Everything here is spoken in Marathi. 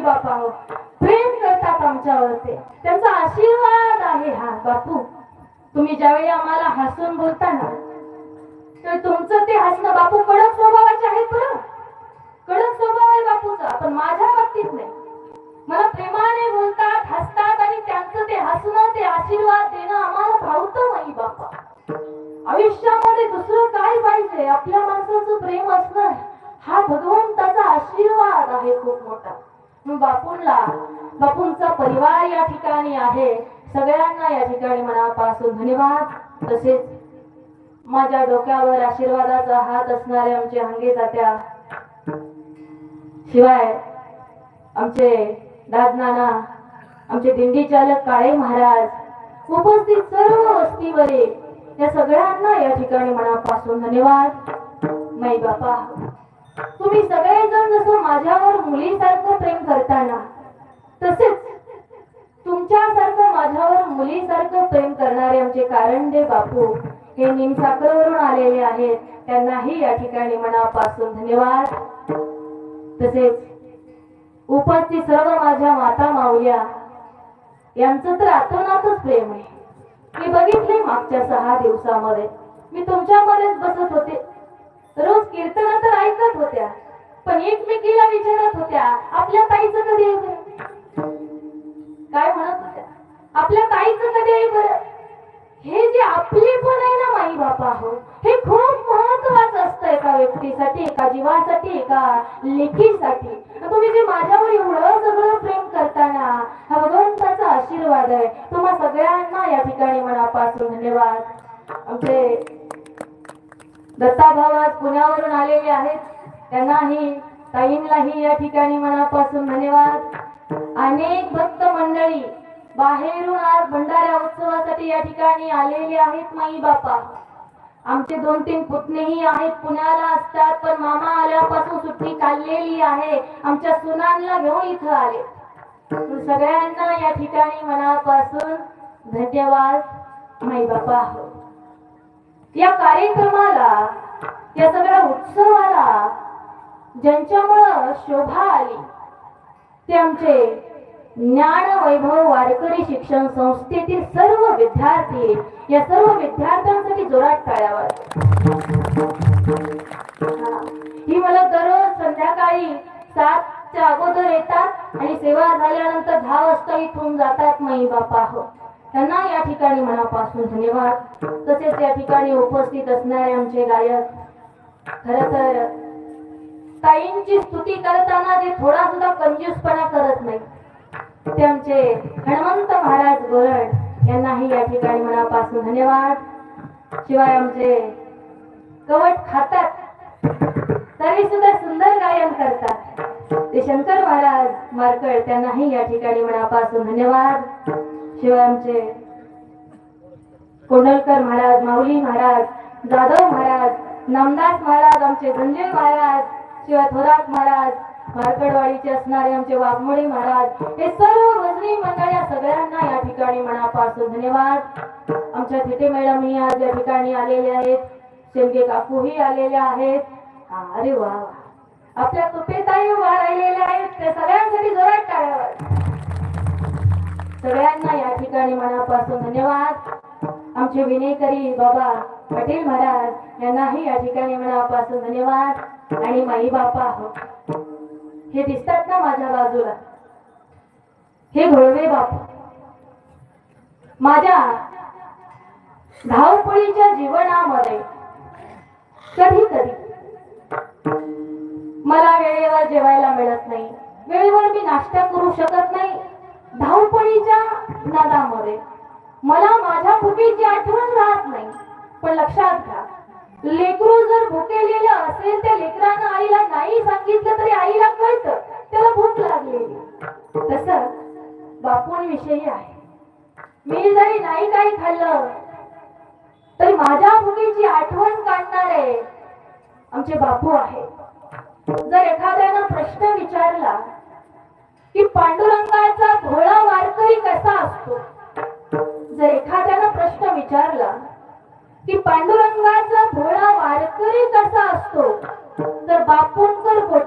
आई बापा हो प्रेम करतात आमच्यावरती. त्यांचा आशीर्वाद आहे हा बापू. तुम्ही ज्यावेळी आम्हाला हसून बोलता ना तर तुमचं ते हसणं बापू कडक स्वभावाचे आहेत बरं. कडक स्वभाव आहे बापूचा पण माझ्या बाबतीत नाही. मला प्रेमाने बोलतात हसतात आणि त्यांचं ते हसणं ते आशीर्वाद देणं आम्हाला भावत नाही बापा. आयुष्यामध्ये दुसरं काय पाहिजे? आपल्या माणसाचं प्रेम असणं हा भगवंताचा आशीर्वाद आहे खूप मोठा. बापूंला बापूंचा परिवार या ठिकाणी आहे सगळ्यांना या ठिकाणी मनापासून धन्यवाद. तसेच माझ्या डोक्यावर आशीर्वादाचा हात असणारे आमचे हंगे तात्या शिवाय आमचे दादनाना आमचे दिंडी चालक काळे महाराज उपस्थित सर्व वस्तीवरील या सगळ्यांना या ठिकाणी मनापासून धन्यवाद. माई बापा. तुम्ही सगळेजण जसं माझ्यावर मुलीसारखं प्रेम करताना तसेच तुमच्यासारखं माझ्यावर मुलीसारखं प्रेम करणारे आमचे कारंडे बापू हे निमसाखरवरून आलेले आहेत. त्यांनाही या ठिकाणी मनापासून धन्यवाद. तसेच उपस्थित सर्व माझ्या माता मावल्या यांचं तर आतोनातच प्रेम आहे. मी बघितले मागच्या सहा दिवसामध्ये. मी तुमच्यामध्येच बसत होते. कीर्तन तर ऐकत होत्या. पण एकमेकीला विचारत होत्या आपल्या ताईचं कधी आहे बरं? काय म्हणत होत्या आपल्या ताईचं कधी आहे बरं? हे जे आपले पण आहे ना माई बापा हो हे खूप महत्वाचं असतं एका व्यक्तीसाठी एका जीवासाठी एका लेखीसाठी. तुम्ही जे माझ्यावर एवढं सगळं प्रेम करताना हा भगवंताचा आशीर्वाद आहे. तुम्हा सगळ्यांना या ठिकाणी मनापासून धन्यवाद. आमचे दत्ता आज पुण्यावरून आलेले आहेत. त्यांनाही ताईंलाही या ठिकाणी मनापासून धन्यवाद. अनेक भक्त मंडळी बाहेरून आज भंडारा उत्सवासाठी या ठिकाणी आलेले आहेत माई बापा. आमचे दोन तीन पुतणेही आहेत. पुण्याला असतात पण मामा आल्यापासून सुट्टी काढलेली आहे. आमच्या सुनांना घेऊन इथं आले. सगळ्यांना या ठिकाणी मनापासून धन्यवाद माई बापा. या कार्यक्रमाला या सगळ्या उत्सवाला ज्यांच्यामुळं शोभा आली ते आमचे ज्ञान वैभव वारकरी शिक्षण संस्थेतील सर्व विद्यार्थी या सर्व विद्यार्थ्यांसाठी जोरात टाळ्यावर. ही मला दररोज संध्याकाळी सातच्या अगोदर येतात आणि सेवा झाल्यानंतर दहा वाजता इथून जातात मई बापा हो. त्यांना या ठिकाणी मनापासून धन्यवाद. तसेच या ठिकाणी उपस्थित असणारे आमचे गायक खर तर ताईंची स्तुती करताना ते थोडा सुद्धा कंजूसपणा करत नाही ते आमचे हनुमंत महाराज गोरड यांनाही या ठिकाणी मनापासून धन्यवाद. शिवाय आमचे कवट खातात तरी सुद्धा सुंदर गायन करतात. ते शंकर महाराज मारकळ त्यांनाही या ठिकाणी मनापासून धन्यवाद. शिवाय आमचे कोंडलकर महाराज माऊली महाराज जाधव महाराज नामदास महाराज आमचे धनंजय महाराज शिवाय थोरात महाराज मार्कडवाडीचे असणारे आमचे वाघमोळी महाराज हे सर्व वजनी मंडळ या सगळ्यांना या ठिकाणी मनापासून धन्यवाद. आमच्या थिटे मॅडम ही आज या ठिकाणी आलेले आहेत शेंगे काकूही आलेल्या आहेत. अरे वा आपल्या तुपेताई उभा राहिलेल्या आहेत त्या सगळ्यांसाठी जोरात टाळ्यावर सगळ्यांना ठिकाणी मनापासून धन्यवाद. आमचे विनयकरी बाबा पटेल महाराज यांनाही या ठिकाणी मनापासून धन्यवाद. आणि माई बापा हे दिसतात ना माझ्या बाजूला? हे घोळवे बापू. माझ्या धावपळीच्या जीवनामध्ये कधी कधी मला वेळेवर जेवायला मिळत नाही. वेळेवर मी नाश्ता करू शकत नाही. धावपळीच्या नादामध्ये मला माझ्या भुकेची आठवण राहत नाही पण लक्षात घ्या. लेकरू जर भुकेलेलं असेल त्या लेकरानं आईला नाही सांगितलं तरी आईला कळतं त्याला भूक लागलेली. तस बापूंविषयी आहे. मी जरी नाही काही खाल्लं तरी माझ्या भुकेची आठवण काढणारे आमचे बापू आहे जर एखाद्यानं प्रश्न विचारला की पांडुरंगाचा भोळा वारकरी कसा असतो? जर एखाद्यानं प्रश्न विचारला की पांडुरंगाचा भोळा वारकरी कसा असतो? तर बापूंकर बोट